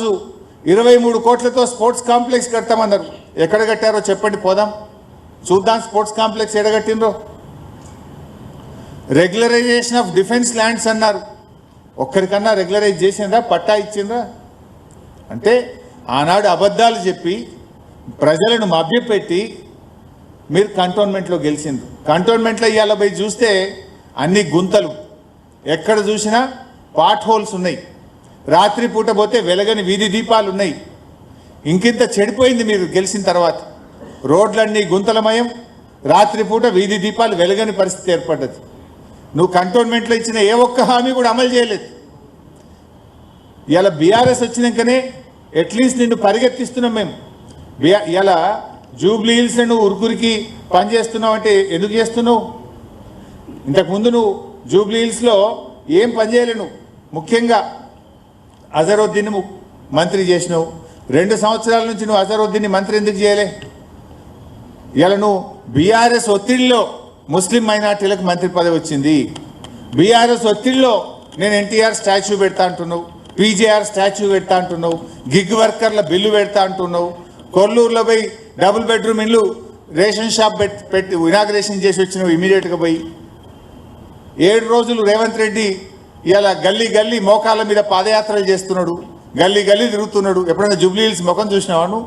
రోజు ఇరవై మూడు కోట్లతో స్పోర్ట్స్ కాంప్లెక్స్ కడతామన్నారు. ఎక్కడ కట్టారో చెప్పండి పోదాం. చూద్దాం స్పోర్ట్స్ కాంప్లెక్స్ ఎడగట్టినరో రెగ్యులరైజేషన్ ఆఫ్ డిఫెన్స్ ల్యాండ్స్ అన్నారు. ఒక్కరికన్నా రెగ్యులరైజ్ చేసిండ్రా పట్టా ఇచ్చిండ్రా? అంటే ఆనాడు అబద్ధాలు చెప్పి ప్రజలను మభ్యపెట్టి మీరు కంటోన్మెంట్లో గెలిచిండ్రు. కంటోన్మెంట్లో ఇవాళ పోయి చూస్తే అన్ని గుంతలు. ఎక్కడ చూసినా పాట్ హోల్స్ ఉన్నాయి. రాత్రి పూట పోతే వెలగని వీధి దీపాలు ఉన్నాయి. ఇంకింత చెడిపోయింది మీరు గెలిచిన తర్వాత. రోడ్లన్నీ గుంతలమయం రాత్రిపూట వీధి దీపాలు వెలగని పరిస్థితి ఏర్పడ్డది. నువ్వు కంటోన్మెంట్లో ఇచ్చిన ఏ ఒక్క హామీ కూడా అమలు చేయలేదు. ఇలా బీఆర్ఎస్ వచ్చినాకనే అట్లీస్ట్ నిన్ను పరిగెత్తిస్తున్నాం మేము. బియా ఇలా జూబ్లీ హిల్స్ నువ్వు ఉరుకురికి పనిచేస్తున్నావు అంటే ఎందుకు చేస్తున్నావు? ఇంతకుముందు నువ్వు జూబ్లీ హిల్స్లో ఏం పని చేయలేను. నువ్వు ముఖ్యంగా అజరుద్దీన్ మంత్రి చేసినావు. రెండు సంవత్సరాల నుంచి నువ్వు అజరుద్దీన్ని మంత్రి ఎందుకు చేయలే? ఇలా నువ్వు బీఆర్ఎస్ ఒత్తిడిలో ముస్లిం మైనార్టీలకు మంత్రి పదవి వచ్చింది. బీఆర్ఎస్ ఒత్తిడిలో నేను ఎన్టీఆర్ స్టాచ్యూ పెడతా అంటున్నావు. పీజేఆర్ స్టాచ్యూ పెడతా అంటున్నావు. గిగ్ వర్కర్ల బిల్లు పెడతా అంటున్నావు. కొల్లూరులో పోయి డబుల్ బెడ్రూమ్ ఇల్లు రేషన్ షాప్ పెట్టి పెట్టి ఇనాగ్రేషన్ చేసి వచ్చినావు ఇమీడియట్గా పోయి. ఏడు రోజులు రేవంత్ రెడ్డి ఇలా గల్లీ గల్లీ మోకాళ్ళ మీద పాదయాత్రలు చేస్తున్నాడు. గల్లీ గల్లీ తిరుగుతున్నాడు. ఎప్పుడైనా జూబ్లీహిల్స్ ముఖం చూసినావాను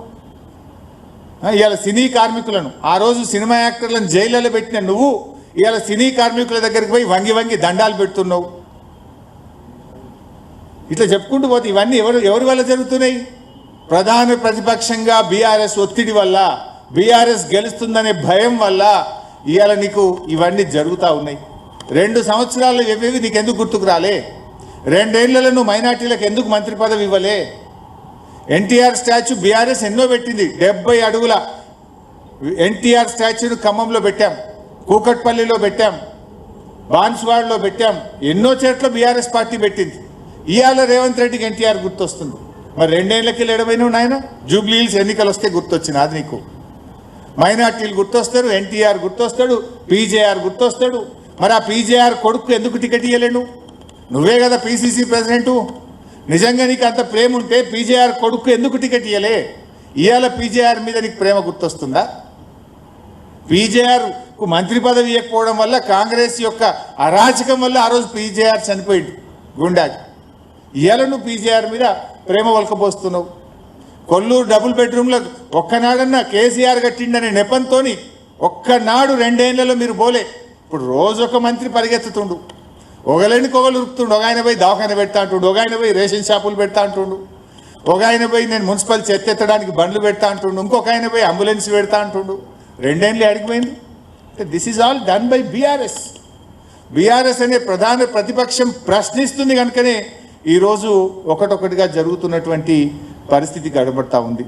ఇవాళ సినీ కార్మికులను. ఆ రోజు సినిమా యాక్టర్లను జైళ్ళలో పెట్టిన నువ్వు ఇవాళ సినీ కార్మికుల దగ్గరికి పోయి వంగి వంగి దండాలు పెడుతున్నావు. ఇట్లా చెప్పుకుంటూ పోతే ఇవన్నీ ఎవరు ఎవరి వల్ల జరుగుతున్నాయి? ప్రధాన ప్రతిపక్షంగా బీఆర్ఎస్ ఒత్తిడి వల్ల బీఆర్ఎస్ గెలుస్తుందనే భయం వల్ల ఇవాళ నీకు ఇవన్నీ జరుగుతూ ఉన్నాయి. రెండు సంవత్సరాలు ఇవేవి నీకు ఎందుకు గుర్తుకు రాలే? రెండేళ్ళలో నువ్వు మైనార్టీలకు ఎందుకు మంత్రి పదవి ఇవ్వలే? ఎన్టీఆర్ స్టాచ్యూ బీఆర్ఎస్ ఎన్నో పెట్టింది డెబ్బై అడుగుల ఎన్టీఆర్ స్టాచ్యూను ఖమ్మంలో పెట్టాం కూకట్పల్లిలో పెట్టాం బాన్స్వాడలో పెట్టాం ఎన్నో చోట్ల బీఆర్ఎస్ పార్టీ పెట్టింది. ఇవాళ రేవంత్ రెడ్డికి ఎన్టీఆర్ గుర్తొస్తుంది. మరి రెండేళ్ళకి లేడమైనావు నాయన? జూబ్లీ హిల్స్ ఎన్నికలు వస్తే గుర్తొచ్చింది అది నీకు. మైనార్టీలు గుర్తొస్తారు ఎన్టీఆర్ గుర్తొస్తాడు పీజేఆర్ గుర్తొస్తాడు మరి ఆ పీజేఆర్ కొడుకు ఎందుకు టికెట్ ఇవ్వలేను నువ్వే కదా పీసీసీ ప్రెసిడెంటు. నిజంగా నీకు అంత ప్రేమ ఉంటే పీజేఆర్ కొడుకు ఎందుకు టికెట్ ఇవ్వలే ఇవాళ పీజేఆర్ మీద నీకు ప్రేమ గుర్తొస్తుందా? పీజేఆర్కు మంత్రి పదవి ఇవ్వకపోవడం వల్ల కాంగ్రెస్ యొక్క అరాచకం వల్ల ఆ రోజు పీజేఆర్ చనిపోయింది గుండాకి. ఇవాళ నువ్వు పీజేఆర్ మీద ప్రేమ వలకపోస్తున్నావు కొల్లూరు డబుల్ బెడ్రూమ్లో ఒక్కనాడన్నా కేసీఆర్ కట్టిండనే నెపంతోని ఒక్కనాడు రెండేళ్ళలో మీరు పోలే ఇప్పుడు రోజు ఒక మంత్రి పరిగెత్తుతుండు. ఒకలేని కొగలు ఉరుకుతుండు. ఒక ఆయన పోయి దవాఖాన పెడతా అంటుండు. ఒక ఆయన పోయి రేషన్ షాపులు పెడతా అంటుండు. ఒక ఆయన పోయి నేను మున్సిపల్ చెత్త ఎత్తడానికి బండ్లు పెడతా అంటుండు. ఇంకొక ఆయన పోయి అంబులెన్స్ పెడతా అంటుండు. రెండేళ్ళు అడిగిపోయింది this is all done by BRS BRS అనే ప్రధాన ప్రతిపక్షం ప్రశ్నిస్తుంది కనుకనే ఈరోజు ఒకటొకటిగా జరుగుతున్నటువంటి పరిస్థితి గడబడతా ఉంది.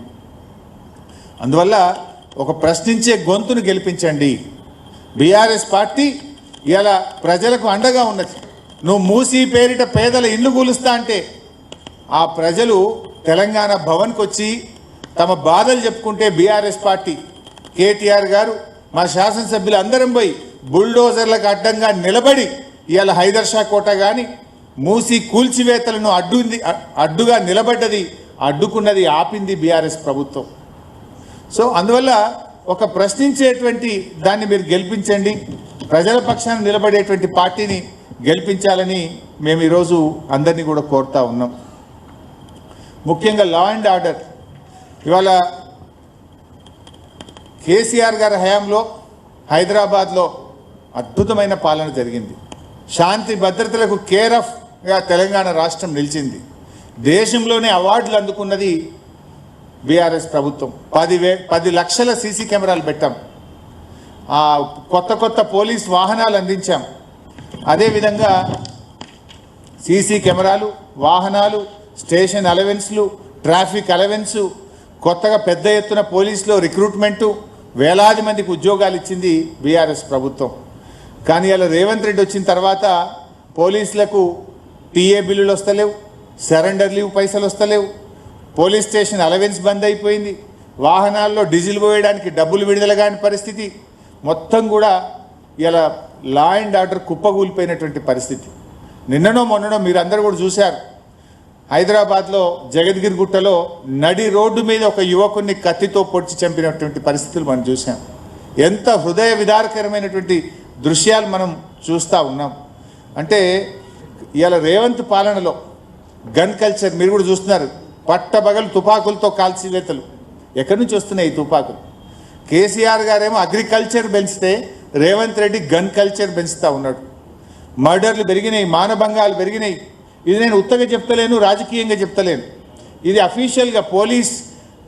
అందువల్ల ఒక ప్రశ్నించే గొంతును గెలిపించండి. బీఆర్ఎస్ పార్టీ ఇలా ప్రజలకు అండగా ఉన్నది. నువ్వు మూసి పేరిట పేదల ఇల్లు కూలుస్తా అంటే ఆ ప్రజలు తెలంగాణ భవన్కి వచ్చి తమ బాధలు చెప్పుకుంటే బీఆర్ఎస్ పార్టీ. కేటీఆర్ గారు మా శాసనసభ్యులు అందరం పోయి బుల్డోజర్లకు అడ్డంగా నిలబడి ఇవాళ హైదర్ షా కోట కానీ మూసి కూల్చివేతలను అడ్డు అడ్డుగా నిలబడ్డది అడ్డుకున్నది ఆపింది బీఆర్ఎస్ ప్రభుత్వం. సో అందువల్ల ఒక ప్రశ్నించేటువంటి దాన్ని మీరు గెలిపించండి. ప్రజల పక్షాన నిలబడేటువంటి పార్టీని గెలిపించాలని మేము ఈరోజు అందరినీ కూడా కోరుతా ఉన్నాం. ముఖ్యంగా లా అండ్ ఆర్డర్ ఇవాళ కేసీఆర్ గారి హయాంలో హైదరాబాద్లో అద్భుతమైన పాలన జరిగింది. శాంతి భద్రతలకు కేర్ ఆఫ్గా తెలంగాణ రాష్ట్రం నిలిచింది. దేశంలోనే అవార్డులు అందుకున్నది బీఆర్ఎస్ ప్రభుత్వం. పదివే పది లక్షల సీసీ కెమెరాలు పెట్టాం. కొత్త కొత్త పోలీస్ వాహనాలు అందించాం. అదేవిధంగా సీసీ కెమెరాలు వాహనాలు స్టేషన్ అలవెన్స్లు ట్రాఫిక్ అలవెన్సు కొత్తగా పెద్ద ఎత్తున పోలీసులో రిక్రూట్మెంటు వేలాది మందికి ఉద్యోగాలు ఇచ్చింది బీఆర్ఎస్ ప్రభుత్వం. కానీ అలా రేవంత్ రెడ్డి వచ్చిన తర్వాత పోలీసులకు టీఏ బిల్లులు వస్తలేవు సరెండర్ లీవ్ పైసలు వస్తలేవు పోలీస్ స్టేషన్ అలవెన్స్ బంద్ అయిపోయింది. వాహనాల్లో డీజిల్ పోయడానికి డబ్బులు విడుదల కాని పరిస్థితి. మొత్తం కూడా ఇలా లా అండ్ ఆర్డర్ కుప్పగూలిపోయినటువంటి పరిస్థితి. నిన్ననో మొన్ననో మీరు అందరూ కూడా చూశారు. హైదరాబాద్లో జగద్గిరి గుట్టలో నడి రోడ్డు మీద ఒక యువకుడిని కత్తితో పొడిచి చంపినటువంటి పరిస్థితులు మనం చూసాం ఎంత హృదయ విదారకరమైనటువంటి దృశ్యాలు మనం చూస్తూ ఉన్నాం. అంటే ఇవాళ రేవంత్ పాలనలో గన్ కల్చర్ మీరు కూడా చూస్తున్నారు. పట్టబగలు తుపాకులతో కాల్చివేతలు. ఎక్కడి నుంచి వస్తున్నాయి ఈ తుపాకులు? కేసీఆర్ గారేమో అగ్రికల్చర్ పెంచితే రేవంత్ రెడ్డి గన్ కల్చర్ పెంచుతూ ఉన్నాడు. మర్డర్లు పెరిగినాయి మానభంగాలు పెరిగినాయి. ఇది నేను ఉత్తగా చెప్తలేను రాజకీయంగా చెప్తలేను. ఇది అఫీషియల్గా పోలీస్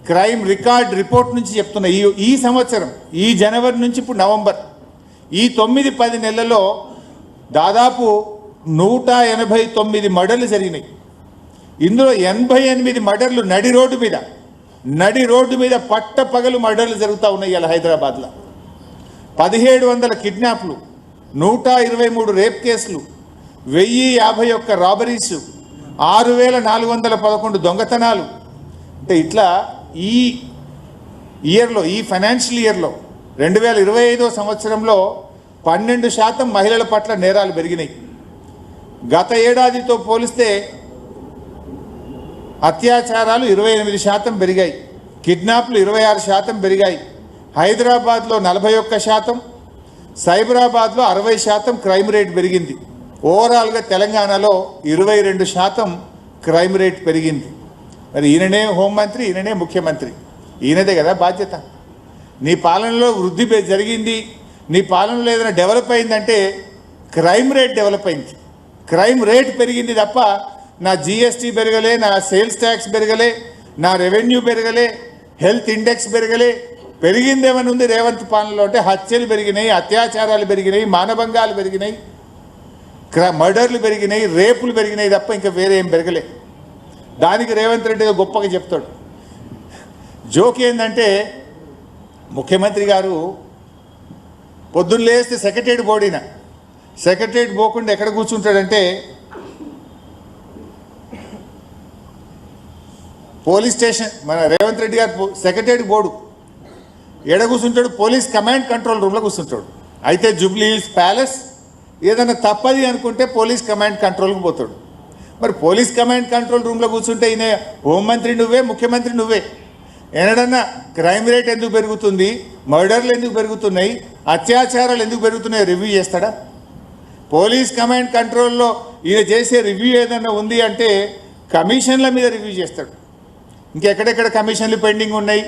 క్రైమ్ రికార్డ్ రిపోర్ట్ నుంచి చెప్తున్నా ఈ ఈ సంవత్సరం ఈ జనవరి నుంచి ఇప్పుడు నవంబర్. ఈ తొమ్మిది పది నెలల్లో దాదాపు నూట ఎనభై తొమ్మిది మర్డర్లు జరిగినాయి. ఇందులో ఎనభై ఎనిమిది మర్డర్లు నడి రోడ్డు మీద నడి రోడ్డు మీద పట్ట పగలు మర్డర్లు జరుగుతూ ఉన్నాయి ఇలా హైదరాబాద్లో. పదిహేడు వందల కిడ్నాప్లు నూట ఇరవై మూడు రేప్ కేసులు వెయ్యి యాభై ఒక్క రాబరీస్ ఆరు వేల నాలుగు వందల పదకొండు దొంగతనాలు. అంటే ఇట్లా ఈ ఇయర్లో ఈ ఫైనాన్షియల్ ఇయర్లో రెండు వేల ఇరవై ఐదో సంవత్సరంలో పన్నెండు శాతం మహిళల పట్ల నేరాలు పెరిగినాయి. గత ఏడాదితో పోలిస్తే అత్యాచారాలు ఇరవై ఎనిమిది శాతం పెరిగాయి. కిడ్నాప్లు ఇరవై ఆరు శాతం పెరిగాయి. హైదరాబాద్లో నలభై ఒక్క శాతం సైబరాబాద్లో అరవై శాతం క్రైమ్ రేట్ పెరిగింది. ఓవరాల్గా తెలంగాణలో ఇరవై రెండు శాతం క్రైమ్ రేట్ పెరిగింది. మరి ఈయననే హోంమంత్రి ఈయననే ముఖ్యమంత్రి. ఈయనదే కదా బాధ్యత. నీ పాలనలో వృద్ధి జరిగింది. నీ పాలనలో ఏదైనా డెవలప్ అయిందంటే క్రైమ్ రేట్ డెవలప్ అయింది. క్రైమ్ రేట్ పెరిగింది తప్ప నా జిఎస్టీ పెరగలే నా సేల్స్ ట్యాక్స్ పెరగలే నా రెవెన్యూ పెరగలే హెల్త్ ఇండెక్స్ పెరగలే. పెరిగిందేమని ఉంది రేవంత్ పాలనలో అంటే హత్యలు పెరిగినాయి అత్యాచారాలు పెరిగినాయి మానభంగాలు పెరిగినాయి క్ర మర్డర్లు పెరిగినాయి రేపులు పెరిగినాయి తప్ప ఇంకా వేరే ఏం పెరగలే. దానికి రేవంత్ రెడ్డి గొప్పగా చెప్తాడు. జోక్ ఏంటంటే ముఖ్యమంత్రి గారు పొద్దున్న లేస్తే సెక్రటరీ పోడిన సెక్రటరీ పోకుండా ఎక్కడ కూర్చుంటాడంటే పోలీస్ స్టేషన్ మన రేవంత్ రెడ్డి గారు సెక్రటరీ బోర్డు. ఎడ కూర్చుంటాడు పోలీస్ కమాండ్ కంట్రోల్ రూమ్లో కూర్చుంటాడు. అయితే జూబ్లీ హిల్స్ ప్యాలెస్ ఏదైనా తప్పది అనుకుంటే పోలీస్ కమాండ్ కంట్రోల్కి పోతాడు. మరి పోలీస్ కమాండ్ కంట్రోల్ రూమ్లో కూర్చుంటే ఈయన హోంమంత్రి నువ్వే ముఖ్యమంత్రి నువ్వే. ఎనడన్నా క్రైమ్ రేట్ ఎందుకు పెరుగుతుంది మర్డర్లు ఎందుకు పెరుగుతున్నాయి అత్యాచారాలు ఎందుకు పెరుగుతున్నాయో రివ్యూ చేస్తాడా? పోలీస్ కమాండ్ కంట్రోల్లో ఈయన చేసే రివ్యూ ఏదైనా ఉంది అంటే కమిషన్ల మీద రివ్యూ చేస్తాడు. ఇంకెక్కడెక్కడ కమిషన్లు పెండింగ్ ఉన్నాయి?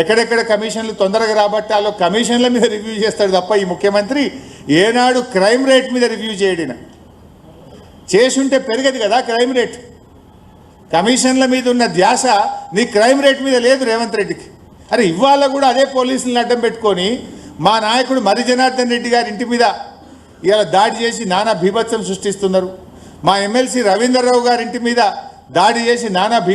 ఎక్కడెక్కడ కమిషన్లు తొందరగా రాబట్టాలో కమిషన్ల మీద రివ్యూ చేస్తాడు తప్ప ఈ ముఖ్యమంత్రి ఏనాడు క్రైమ్ రేట్ మీద రివ్యూ చేయడిన. చేసుంటే పెరగదు కదా క్రైమ్ రేట్. కమిషన్ల మీద ఉన్న ధ్యాస నీ క్రైమ్ రేట్ మీద లేదు రేవంత్ రెడ్డికి. అరే ఇవాళ కూడా అదే పోలీసులను అడ్డం పెట్టుకొని మా నాయకుడు మరి జనార్దన్ రెడ్డి గారి ఇంటి మీద ఇలా దాడి చేసి నానా బీభత్సం సృష్టిస్తున్నారు. మా ఎమ్మెల్సీ రవీందర్రావు గారి ఇంటి మీద దాడి చేసి నానా బీభ